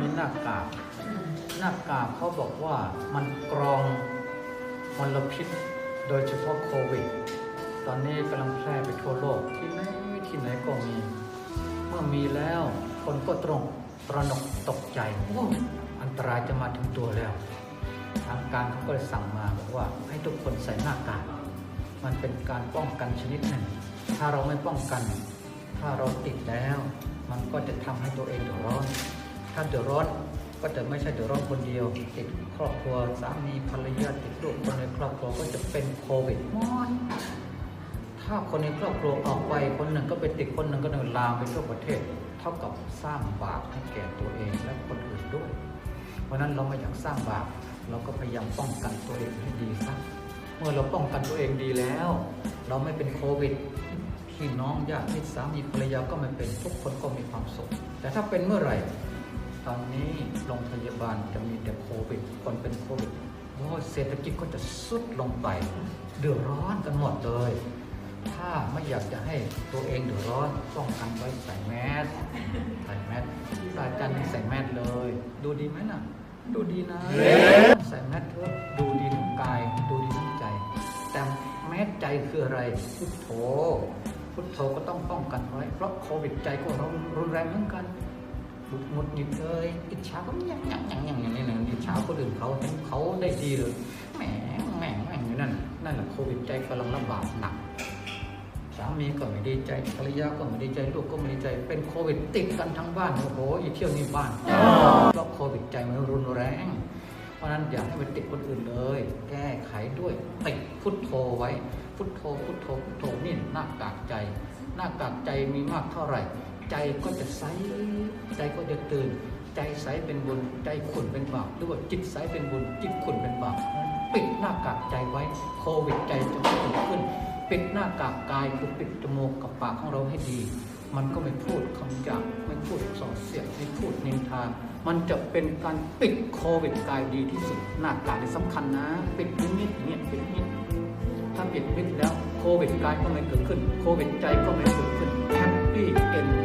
มีหน้ากากหน้ากากเขาบอกว่ามันกรองมลพิษ โดยเฉพาะโควิด ตอนนี้กำลังแพร่ไปทั่วโลกที่ไหนที่ไหนก็มี เมื่อมีแล้วคนก็ตรงตระหนกตกใจ อันตรายจะมาถึงตัวแล้ว ทางการเขาก็เลยสั่งมาบอกว่าให้ทุกคนใส่หน้ากาก มันเป็นการป้องกันชนิดหนึ่ง ถ้าเราไม่ป้องกัน ถ้าเราติดแล้ว มันก็จะทำให้ตัวเองเดือดร้อน ถ้าเดือดร้อนก็จะไม่ใช่เดือดร้อนคนเดียว ติดครอบครัวสามีภรรยาติดลูกคนในครอบครัวก็จะเป็นโควิดหมดถ้าคนในครอบครัวออกไปคนหนึ่งก็ไปติดคนหนึ่งก็เดินลามไปทั่วประเทศ เท่ากับสร้างบาปให้แก่ตัวเองและคนอื่นด้วย เพราะนั้นเราไม่อยากสร้างบาปเราก็พยายามป้องกันตัวเองให้ดีซะเมื่อเราป้องกันตัวเองดีแล้ว เราไม่เป็นโควิด พี่น้องญาติสามีภรรยาก็ไม่เป็นทุกคนก็มีความสุข แต่ถ้าเป็นเมื่อไหร่ ตอนนี้โรงพยาบาลจะมีแต่โควิด คนเป็นโควิดโอ้เศรษฐกิจก็จะสุดลงไป เดือดร้อนกันหมดเลย ถ้าไม่อยากจะให้ตัวเองเดือดร้อนป้องกันไว้ใส่แมสใส่แมสอาจารย์นี่ใส่แมสเลย ดูดีไหมน่ะ ดูดีนะ ใส่แมสเถอะดูดีทั้งกาย ดูดีทั้งใจ แต่แมสใจคืออะไรพุทโธ พุทโธก็ต้องป้องกันไว้ เพราะโควิดใจก็รุนแรงเหมือนกันหงุดหงุดหงิดเลยอิจฉาก็ยังยังยังยังอย่างนี้นะอิจฉาคนอื่นเขาเห็นเขาได้ดีเลยแหมแหมแหมอยู่นั่นนั่นแหละโควิดใจกำลังระบาดหนักสามีก็ไม่ดีใจภรรยาก็ไม่ดีใจลูกก็ไม่ดีใจ เป็นโควิดติดกันทั้งบ้านโอ้โหอีเที่ยวนี่บ้านเพราะโควิดใจมันรุนแรงเพราะนั้นอย่าให้มันติดคนอื่นเลย แก้ไขด้วยติดพุทโธไว้ พุทโธพุทโธพุทโธนี่หน้ากาก หน้ากากใจมีมากเท่าไหร่ ใจก็จะใสใจก็จะตื่น ใจใสเป็นบุญใจขุ่นเป็นบาปหรือว่าจิตใสเป็นบุญจิตขุ่นเป็นบาปปิดหน้ากากใจไว้โควิดใจจะไม่เกิดขึ้น ปิดหน้ากากกายคือปิดจมูกกับปากของเราให้ดี มันก็ไม่พูดคำหยาบไม่พูดส่อเสียดไม่พูดนินทา มันจะเป็นการปิดโควิดกายดีที่สุดหน้ากากนี่สำคัญนะ ปิดนิดๆอย่างเงี้ยปิดนิด ถ้าปิดมิดแล้วโควิดกายก็ไม่เกิดขึ้น โควิดใจก็ไม่เกิดขึ้นแฮปปี้เอ็น